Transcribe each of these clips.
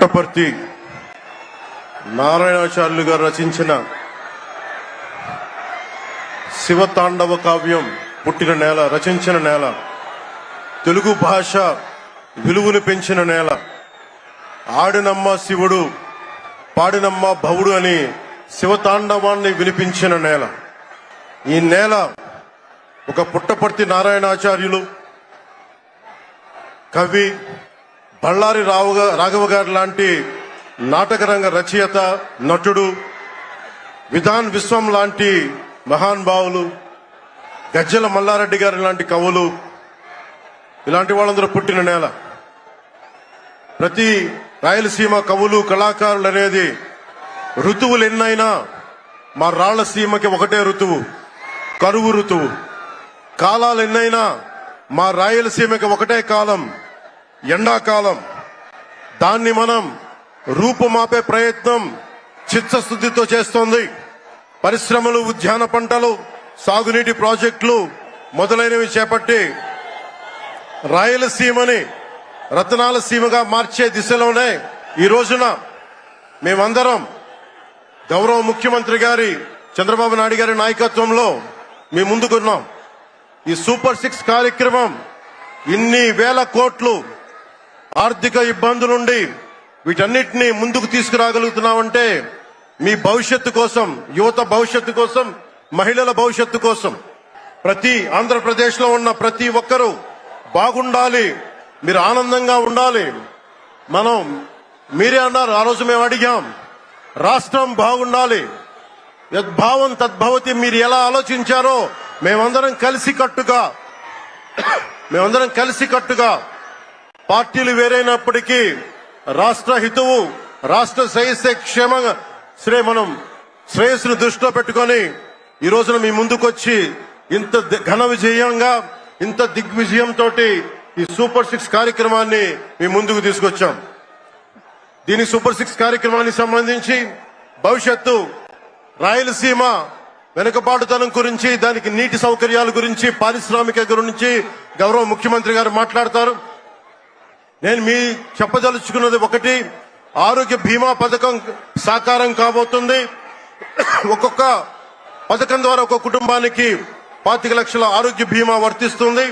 పుట్టపర్తి నారాయణాచార్యులు గారు రచించిన శివతాండవ కావ్యం పుట్టిన నేల రచించిన నేల తెలుగు భాష విలువను పెంచిన నేల ఆడినమ్మ శివుడు పాడినమ్మ భవుడు అని శివతాండవాన్ని వినిపించిన నేల. ఈ నేల ఒక పుట్టపర్తి నారాయణాచార్యులు కవి బళ్ళారి రావు రాఘవ గారు లాంటి నాటకరంగ రచయిత నటుడు విధాన్ విశ్వం లాంటి మహానుభావులు గజ్జల మల్లారెడ్డి గారు లాంటి కవులు ఇలాంటి వాళ్ళందరూ పుట్టిన నేల. ప్రతి రాయలసీమ కవులు కళాకారులు అనేది ఋతువులు ఎన్నైనా మా రాళ్ళసీమకి ఒకటే ఋతువు కరువు ఋతువు. కాలాలు ఎన్నైనా మా రాయలసీమకి ఒకటే కాలం ఎండాకాలం. దాన్ని మనం రూపుమాపే ప్రయత్నం చిత్తశుద్ధితో చేస్తోంది. పరిశ్రమలు ఉద్యాన పంటలు సాగునీటి ప్రాజెక్టులు మొదలైనవి చేపట్టి రాయలసీమని రతనాల సీమగా మార్చే దిశలోనే ఈ రోజున మేమందరం గౌరవ ముఖ్యమంత్రి గారి చంద్రబాబు నాయుడు గారి నాయకత్వంలో మీ ముందుకున్నాం ఈ సూపర్ సిక్స్ కార్యక్రమం ఇన్ని వేల కోట్లు ఆర్థిక ఇబ్బందులుండి వీటన్నిటిని ముందుకు తీసుకురాగలుగుతున్నామంటే మీ భవిష్యత్తు కోసం యువత భవిష్యత్తు కోసం మహిళల భవిష్యత్తు కోసం. ప్రతి ఆంధ్రప్రదేశ్లో ఉన్న ప్రతి ఒక్కరూ బాగుండాలి. మీరు ఆనందంగా ఉండాలి. మనం మీరే అన్నారు ఆ రోజు మేము అడిగాం రాష్ట్రం బాగుండాలి. యద్భావం తద్భవతి మీరు ఎలా ఆలోచించారో మేమందరం కలిసి కట్టుగా మేమందరం కలిసి కట్టుగా పార్టీలు వేరైనప్పటికీ రాష్ట్ర హితువు రాష్ట్ర శ్రేయస్సే క్షేమంగా శ్రే మనం శ్రేయస్సును దృష్టిలో పెట్టుకొని ఈ రోజున మీ ముందుకొచ్చి ఇంత ది- ఘన విజయంగా ఇంత దిగ్విజయంతో ఈ సూపర్ సిక్స్ కార్యక్రమాన్ని మీ ముందుకు తీసుకొచ్చాం. దీని సూపర్ సిక్స్ కార్యక్రమానికి సంబంధించి భవిష్యత్తు రాయలసీమ వెనుకబాటుతనం గురించి దానికి నీటి సౌకర్యాల గురించి పారిశ్రామిక గురించి గౌరవ ముఖ్యమంత్రి గారు మాట్లాడతారు. నేను మీ చెప్పదలుచుకున్నది ఒకటి ఆరోగ్య బీమా పథకం సాకారం కాబోతుంది. ఒక్కొక్క పథకం ద్వారా ఒక కుటుంబానికి పాతిక లక్షల ఆరోగ్య బీమా వర్తిస్తుంది.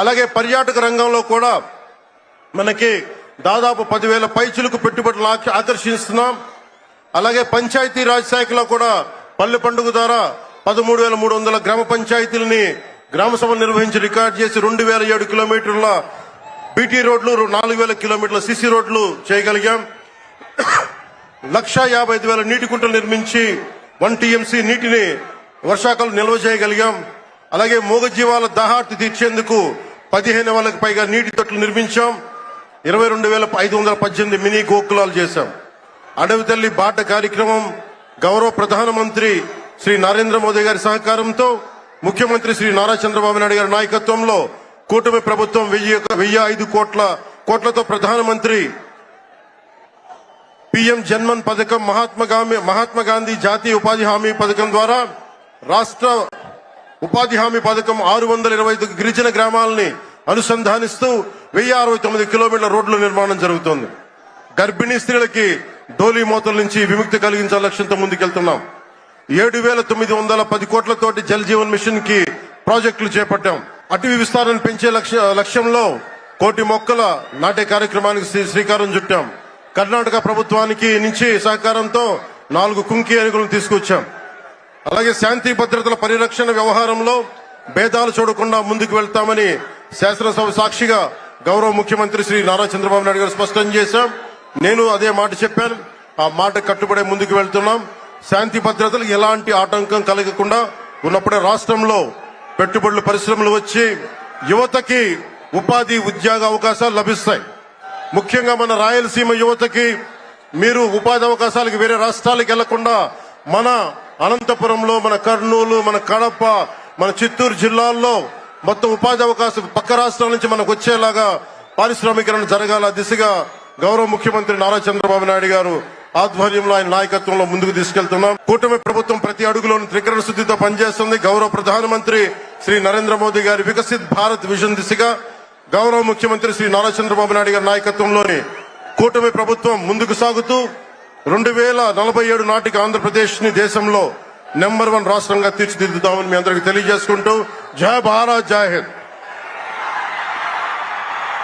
అలాగే పర్యాటక రంగంలో కూడా మనకి దాదాపు పదివేల పైచులకు పెట్టుబడులు ఆకర్షిస్తున్నాం. అలాగే పంచాయతీ రాజ్ శాఖలో కూడా పల్లె పండుగ ద్వారా పదమూడు వేల మూడు వందల గ్రామ పంచాయతీలని గ్రామ సభ నిర్వహించి రికార్డ్ చేసి రెండు వేల ఏడు కిలోమీటర్ల బీటీ రోడ్లు నాలుగు వేల కిలోమీటర్ల సిసి రోడ్లు చేయగలిగాం. లక్ష యాభై ఐదు వేల నీటి కుంటలు నిర్మించి వన్ టీఎంసీ నీటిని వర్షాకాలం నిల్వ చేయగలిగాం. అలాగే మూగజీవాల దాహార్తి తీర్చేందుకు పదిహేను వేలకు పైగా నీటి తొట్లు నిర్మించాం. ఇరవై రెండు వేల ఐదు వందల పద్దెనిమిది మినీ గోకులాలు చేశాం. అడవి తల్లి బాట కార్యక్రమం గౌరవ ప్రధానమంత్రి శ్రీ నరేంద్ర మోదీ గారి సహకారంతో ముఖ్యమంత్రి శ్రీ నారా చంద్రబాబు నాయుడు గారి నాయకత్వంలో కూటమి ప్రభుత్వం వెయ్యి వెయ్యి ఐదు కోట్ల కోట్లతో ప్రధానమంత్రి పిఎం జన్మన్ పథకం మహాత్మా గాంధీ మహాత్మా గాంధీ జాతీయ ఉపాధి హామీ పథకం ద్వారా రాష్ట్ర ఉపాధి హామీ పథకం ఆరు వందల ఇరవై ఐదు గిరిజన గ్రామాలని అనుసంధానిస్తూ వెయ్యి అరవై తొమ్మిది కిలోమీటర్ల రోడ్ల నిర్మాణం జరుగుతోంది. గర్భిణీ స్త్రీలకి డోలీ మూతల నుంచి విముక్తి కలిగించాల లక్ష్యంతో ముందుకెళ్తున్నాం. ఏడు వేల తొమ్మిది వందల పది కోట్లతోటి జల్ జీవన్ మిషన్కి ప్రాజెక్టులు చేపట్టాం. అటవీ విస్తారాన్ని పెంచే లక్ష్య లక్ష్యంలో కోటి మొక్కల నాటే కార్యక్రమానికి శ్రీ- శ్రీకారం చుట్టాం. కర్ణాటక ప్రభుత్వానికి నుంచి సహకారంతో నాలుగు కుంకి ఏనుగులను తీసుకొచ్చాం. అలాగే శాంతి భద్రతల పరిరక్షణ వ్యవహారంలో భేదాలు చూడకుండా ముందుకు వెళ్తామని శాసనసభ సాక్షిగా గౌరవ ముఖ్యమంత్రి శ్రీ నారా చంద్రబాబు నాయుడు గారు స్పష్టం చేశాం. నేను అదే మాట చెప్పాను. ఆ మాట కట్టుబడే ముందుకు వెళ్తున్నాం. శాంతి భద్రతలకు ఎలాంటి ఆటంకం కలగకుండా ఉన్నప్పుడే రాష్ట్రంలో పెట్టుబడులు పరిశ్రమలు వచ్చి యువతకి ఉపాధి ఉద్యోగ అవకాశాలు లభిస్తాయి. ముఖ్యంగా మన రాయలసీమ యువతకి మీరు ఉపాధి అవకాశాలకు వేరే రాష్ట్రాలకు వెళ్ళకుండా మన అనంతపురంలో మన కర్నూలు మన కడప మన చిత్తూరు జిల్లాల్లో మొత్తం ఉపాధి అవకాశం పక్క రాష్ట్రాల నుంచి మనకు వచ్చేలాగా పారిశ్రామికరణ జరగాల దిశగా గౌరవ ముఖ్యమంత్రి నారా చంద్రబాబు నాయుడు గారు ఆధ్వర్యంలో ఆయన నాయకత్వంలో ముందుకు తీసుకెళ్తున్నాం. కూటమి ప్రభుత్వం ప్రతి అడుగులోని త్రికరణ శుద్ధితో పనిచేస్తుంది. గౌరవ ప్రధానమంత్రి శ్రీ నరేంద్ర మోదీ గారి వికసిత్ భారత్ విజన్ దిశగా గౌరవ ముఖ్యమంత్రి శ్రీ నారా చంద్రబాబు నాయుడు గారి నాయకత్వంలోని కూటమి ప్రభుత్వం ముందుకు సాగుతూ రెండు వేల నలభై ఏడు నాటికి ఆంధ్రప్రదేశ్ని దేశంలో నెంబర్ వన్ రాష్ట్రంగా తీర్చిదిద్దుతామని మీ అందరికి తెలియజేసుకుంటూ జయ భారత్ జై హింద్.